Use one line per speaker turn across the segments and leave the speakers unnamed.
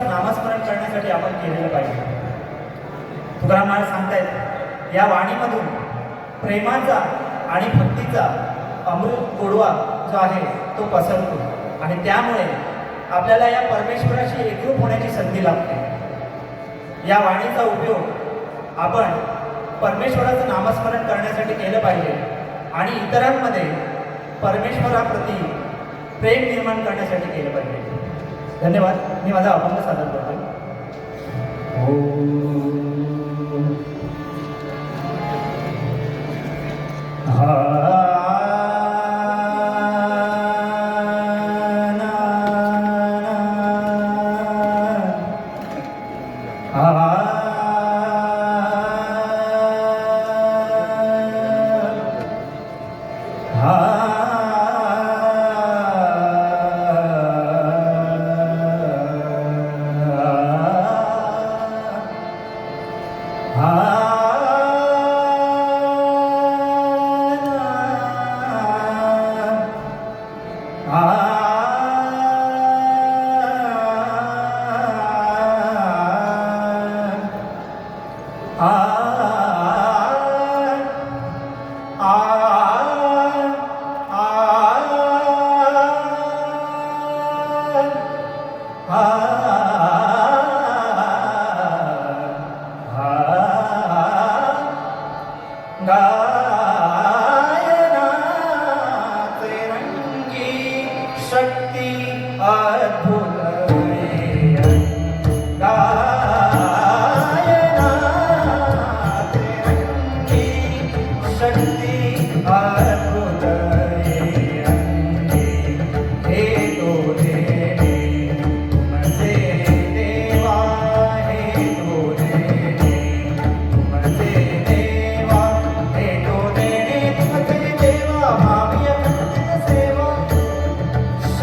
नामस्मरण करण्यासाठी आपण केलेलं पाहिजे. तुकाराम महाराज सांगतायत या वाणीमधून प्रेमाचा आणि भक्तीचा अमृत गोडवा जो आहे तो पसरतो. आणि त्यामुळे आपल्याला या परमेश्वराशी एकरूप होण्याची संधी लागते या वाणीचा उपयोग आपण परमेश्वराचं नामस्मरण करण्यासाठी केलं पाहिजे. आणि इतरांमध्ये परमेश्वराप्रती प्रेम निर्माण करण्यासाठी केलं पाहिजे. धन्यवाद. मी माझा अभंग सादर करतो हा.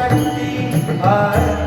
शक्ति हर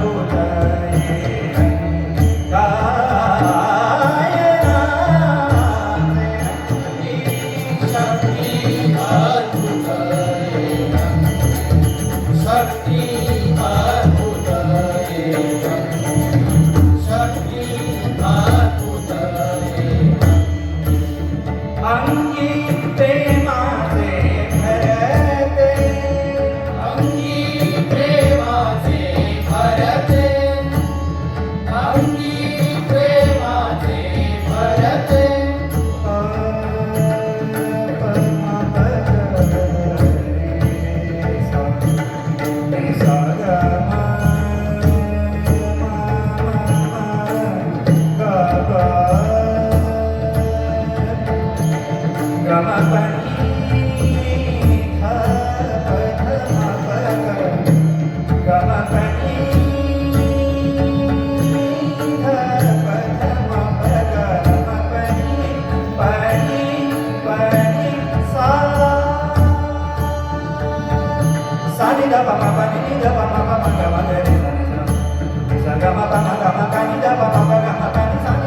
Gama,
gama, gama, gama, gama,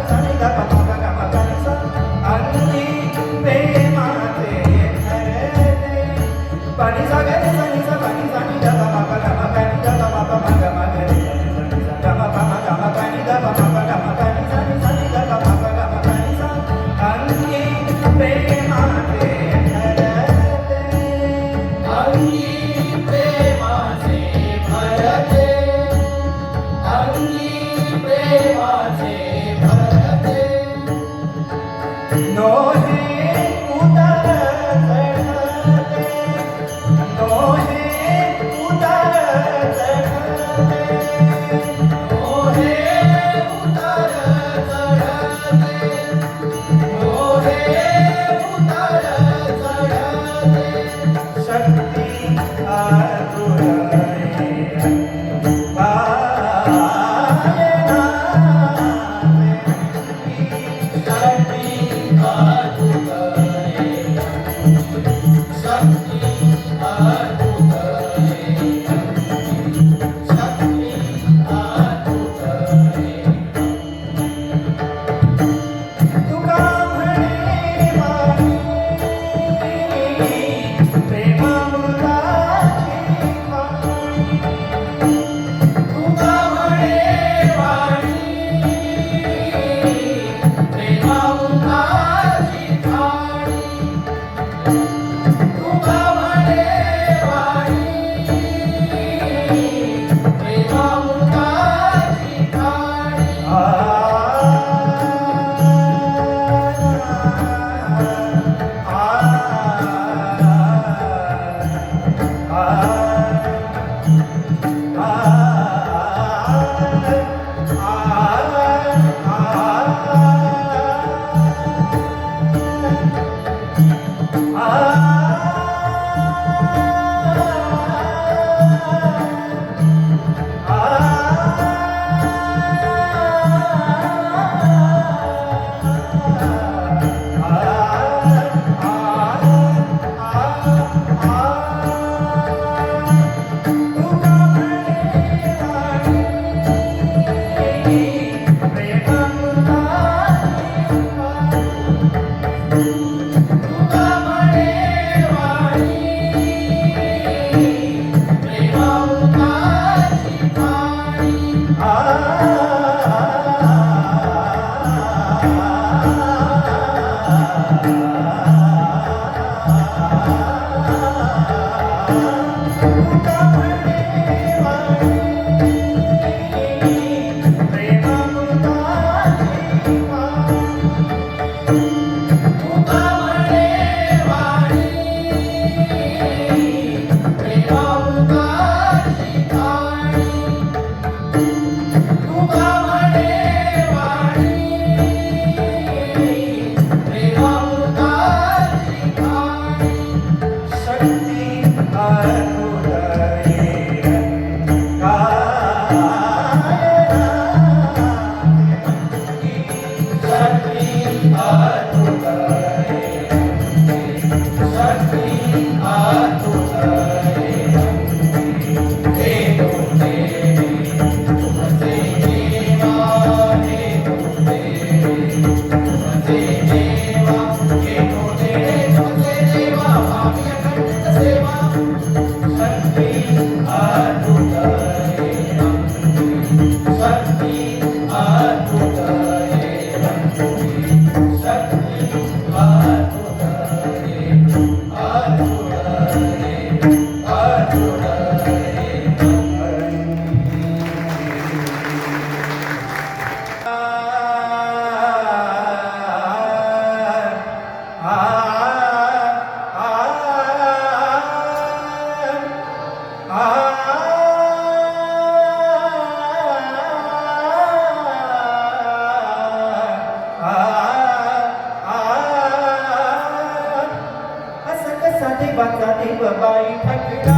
साधे बाचा
दे बाबाई फकडा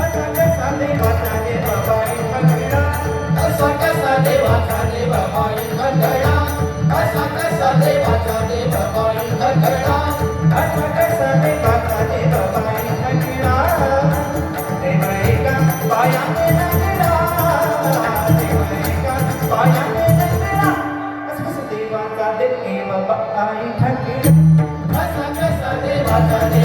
असाच्या साधे
बाचा दे बाबाई फकडा असाच्या साधे बाचा दे बाबाई फकडा असाच्या साधे बाचा दे बाबाई फकडा असाच्या साधे बाचा दे बाबाई फकडा देवा
एका पाया ने नगडा देवा
एका पाया ने नगडा असं देवाचा
दे बाबाई फकडा Bye.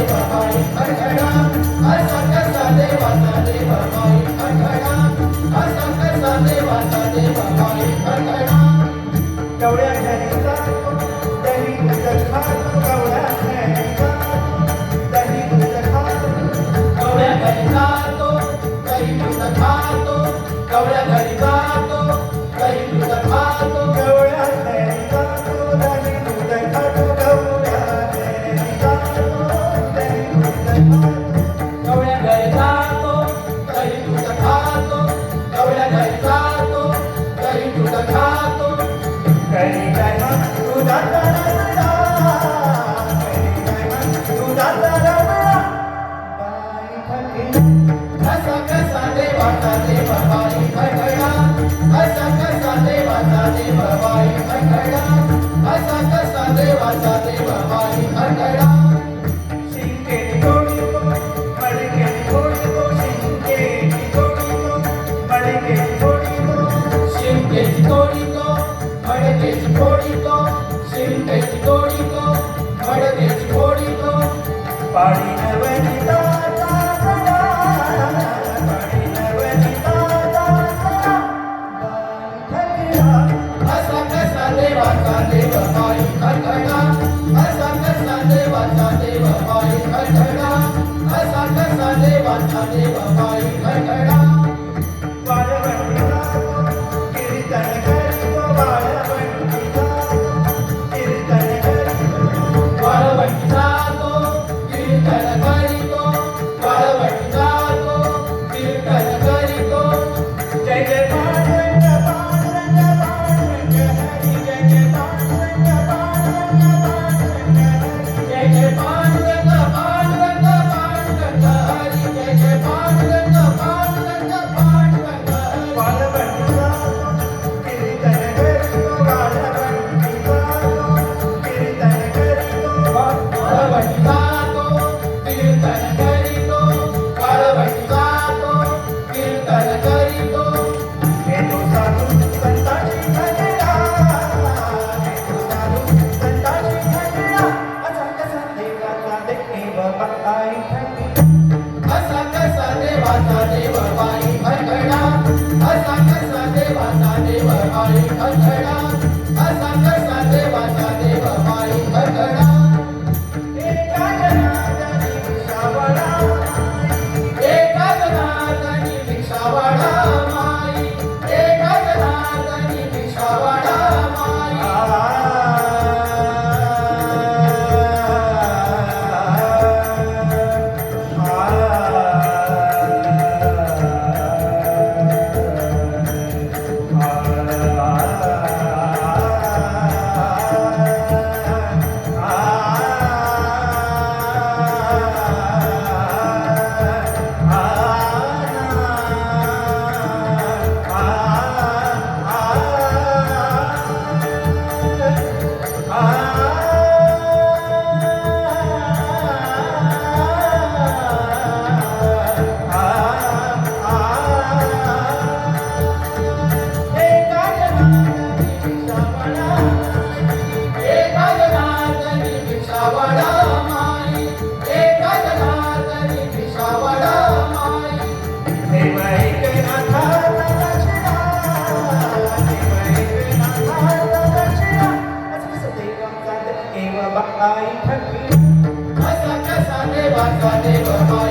I need Bhagavate Paramahansa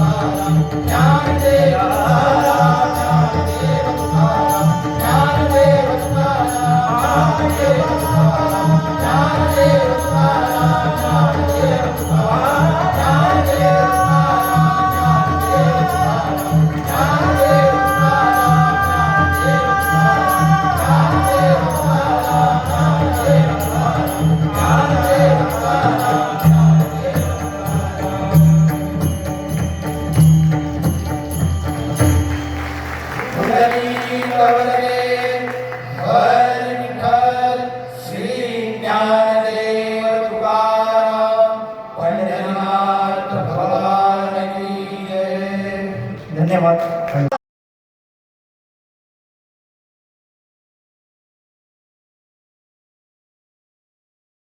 Jai Jai Jai Jai
Jai